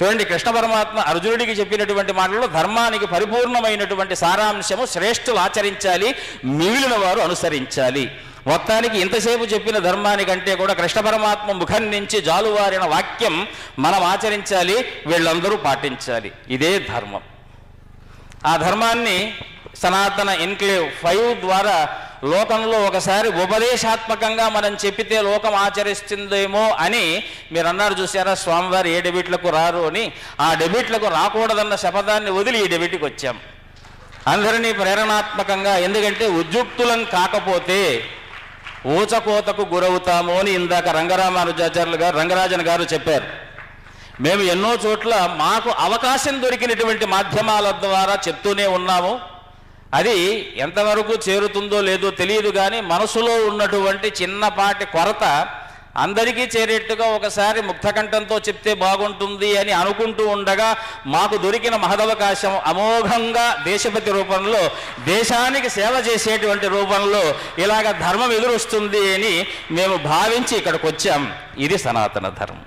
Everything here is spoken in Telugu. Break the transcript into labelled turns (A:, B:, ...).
A: చూడండి కృష్ణ పరమాత్మ అర్జునుడికి చెప్పినటువంటి మాటల్లో ధర్మానికి పరిపూర్ణమైనటువంటి సారాంశము శ్రేష్ఠులు ఆచరించాలి మిగిలిన వారు అనుసరించాలి. మొత్తానికి ఇంతసేపు చెప్పిన ధర్మానికంటే కూడా కృష్ణ పరమాత్మ ముఖం నుంచి జాలువారిన వాక్యం మనం ఆచరించాలి వీళ్ళందరూ పాటించాలి. ఇదే ధర్మం. ఆ ధర్మాన్ని సనాతన ఎన్క్లేవ్ ఫైవ్ ద్వారా లోకంలో ఒకసారి ఉపదేశాత్మకంగా మనం చెప్పితే లోకం ఆచరిస్తుందేమో అని మీరు అన్నారు చూసారా స్వామివారి ఏ డెబిట్లకు రారు అని. ఆ డెబిట్లకు రాకూడదన్న శపథాన్ని వదిలి ఈ డెబిట్కి వచ్చాం. అందరినీ ప్రేరణాత్మకంగా ఎందుకంటే ఉద్యుక్తులం కాకపోతే ఊచకోతకు గురవుతాము అని ఇందాక రంగరామానుజాచార్యులు గారు రంగరాజన్ గారు చెప్పారు. మేము ఎన్నో చోట్ల మాకు అవకాశం దొరికినటువంటి మాధ్యమాల ద్వారా చెప్తూనే ఉన్నాము. అది ఎంతవరకు చేరుతుందో లేదో తెలియదు కానీ మనసులో ఉన్నటువంటి చిన్నపాటి కొరత అందరికీ చేరేట్టుగా ఒకసారి ముక్తకంఠంతో చెప్తే బాగుంటుంది అని అనుకుంటూ ఉండగా మాకు దొరికిన మహదవకాశం అమోఘంగా దేశపతి రూపంలో దేశానికి సేవ చేసేటువంటి రూపంలో ఇలాగ ధర్మం ఎదురొస్తుంది అని మేము భావించి ఇక్కడికి వచ్చాం. ఇది సనాతన ధర్మం.